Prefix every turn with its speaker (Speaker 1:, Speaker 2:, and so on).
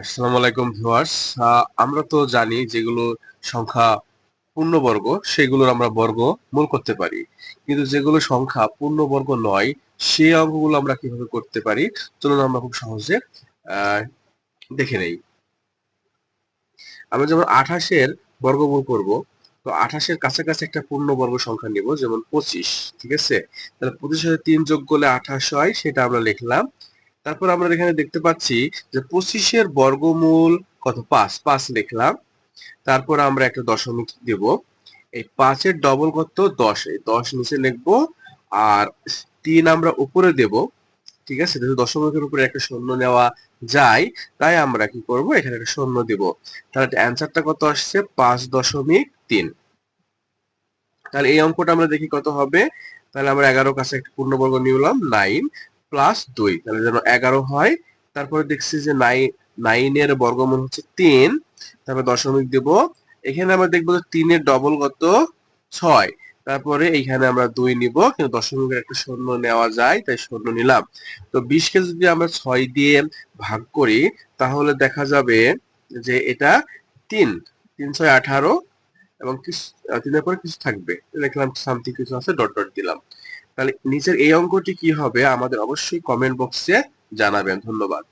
Speaker 1: আসসালামু আলাইকুম ভিউয়ার্স। আমরা তো জানি যেগুলো সংখ্যা পূর্ণবর্গ, সেগুলোর আমরা বর্গ মূল করতে পারি। কিন্তু যেগুলো সংখ্যা পূর্ণবর্গ নয়, সেই অঙ্কগুলো আমরা কীভাবে করতে পারি? চলুন আমরা খুব সহজে দেখে নেই। আমরা যেমন আঠাশের বর্গমূল করব, তো আঠাশের কাছাকাছি একটা পূর্ণবর্গ সংখ্যা নিব, যেমন পঁচিশ, ঠিক আছে? তাহলে পঁচিশের তিন যোগ করলে আঠাশ হয়, সেটা আমরা লিখলাম তারপর আমরা এখানে দেখতে পাচ্ছি যে পঁচিশের বর্গমূল কত? পাঁচ পাঁচ লিখলাম। তারপর আমরা একটা দশমিক দেব। এই পাঁচের ডবল কত? দশ। এই দশ নিচে লিখব আর তিন আমরা উপরে দেব। ঠিক আছে? দশমিকের উপরে একটা শূন্য নেওয়া যায়, তাই আমরা কি করব? এখানে একটা শূন্য দেব। তাহলে অ্যান্সারটা কত আসছে? পাঁচ দশমিক তিন। তাহলে এই অঙ্কটা আমরা দেখি কত হবে? তাহলে আমরা এগারো কাছে একটা পূর্ণবর্গ নিলাম নাইন প্লাস দুই। তাহলে যেন এগারো হয়। তারপরে দেখছি যে নাইন নাইনের বর্গমূল হচ্ছে তিন। তারপরে দশমিক দেব। এখানে আমরা দেখব যে তিনের ডবল কত? ছয়। তারপরে এইখানে আমরা দুই নিব। কিন্তু দশমিকের একটা শূন্য নেওয়া যায়, তাই শূন্য নিলাম। তো বিশকে যদি আমরা ছয় দিয়ে ভাগ করি, তাহলে দেখা যাবে যে এটা তিন। তিন, ছয়, আঠারো এবং কিছু তিনের পরে কিছু থাকবে। লিখলাম সামথিং কিছু আছে ডট ডট দিলাম। তাহলে নিচের এই অঙ্কটি কি হবে? আমাদের অবশ্যই কমেন্ট বক্সে জানাবেন। ধন্যবাদ।